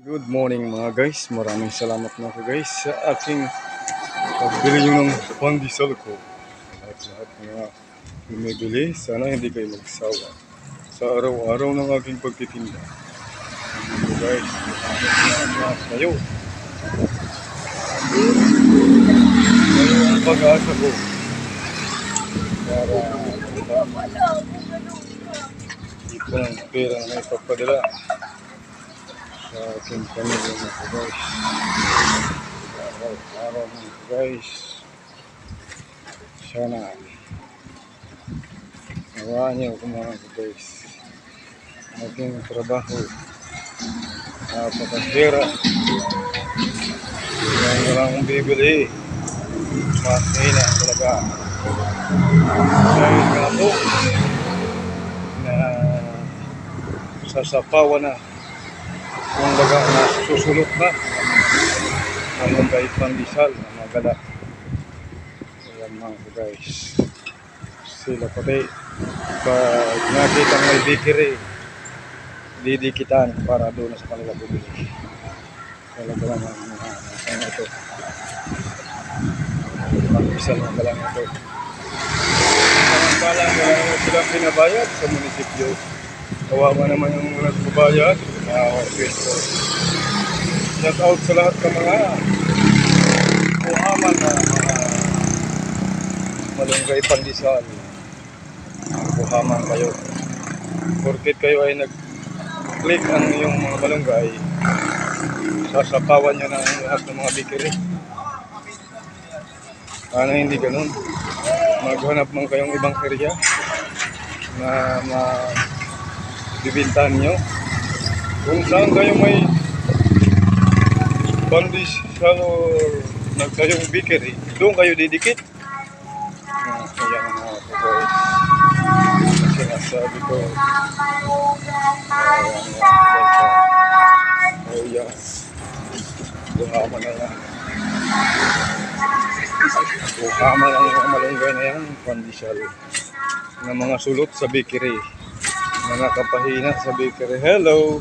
Good morning mga guys. Maraming salamat mga guys sa aking pagbili ng pandesal ko. At lahat mga bumibili, sana hindi kayo magsawa sa araw-araw ng aking pagtitinda. Mga guys, salamat kayo. Kayo ang pag-asa ko. Para ito ang pera na ipapadala sa aking pamilya mga guys. Araw-araw mga guys. Sana nawaan niyo ako mga guys. Ang aking trabaho. Napakahira. Kaya wala akong bibili. Mahina talaga. Dahil nga po na sasapawan na kung baga nasusulot na. Ang kay pandesal ang mga gala. Ayan mga guys. Sila pati pag nakita may bakery didikitan para doon sa kanila bumili. Talaga lang ang mga ano ito. Pandesal na gala ito. Samantala, wala naman silang pinabayad sa munisipyo. Kawawa naman yung nagbabayad. Mga orkesto. Shout out sa lahat ng mga kuhaman na mga malunggay pandesal. Kuhaman kayo. Porkit kayo ay nag-click ang yung mga malunggay, sasapawan nyo ng lahat ng mga bikiri. Sana hindi ganun. Maghanap man kayong ibang area na ma bibintahan nyo. Kung saan kayo may bandis or nagtayong bakery, doon kayo didikit. Ah, Ayan mga guys. Ang Sinasabi ko. Ayan, Oh yes. Buhama na yan. Buhama lang yung mga malunggay na yan. Pandesal. ng mga sulot sa bakery. Mga kapahina sa bakery. Hello!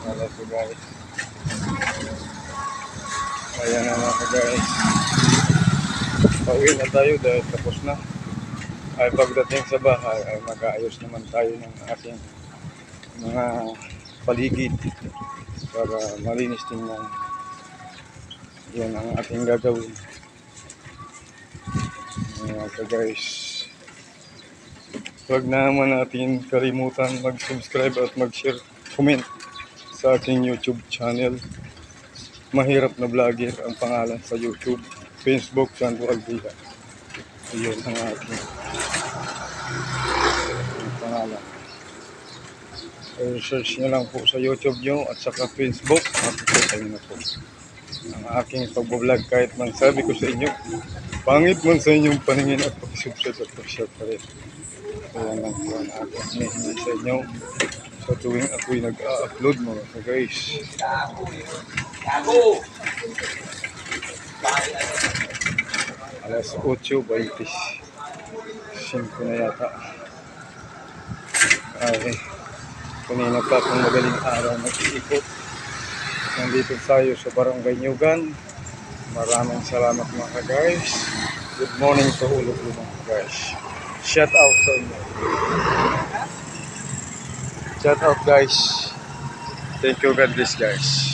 Hello po guys. Ayan na mga guys. Pauwi na tayo dahil tapos na. Ay pagdating sa bahay ay mag-aayos naman tayo ng ating mga paligid para malinis tingnan. Yan ang ating gagawin. Mga guys. Huwag naman natin kalimutan mag-subscribe at mag-share, comment sa aking YouTube channel. Mahirap na vlogger ang pangalan sa YouTube. Facebook, Sandro Alvila. Iyon ang aking ang pangalan. So, search nyo lang po sa YouTube nyo at saka Facebook. Makikita nyo na po ang aking pagbablog kahit man sabi ko sa inyo pangit man sa inyong paningin at pag-subscribe at pag-share pa rin. Kaya lang po ang aking hinihingi sa inyo sa tuwing ako'y nag-upload mga ka guys. Alas 8.25 na yata. Ay, kanina pa akong magaling araw nag-iikot. Nandito tayo sa Barangay Nyugan. Maraming salamat mga guys. Good morning sa ulo ko mga guys. Shout out sa inyo. Shout out guys. Thank you God bless guys.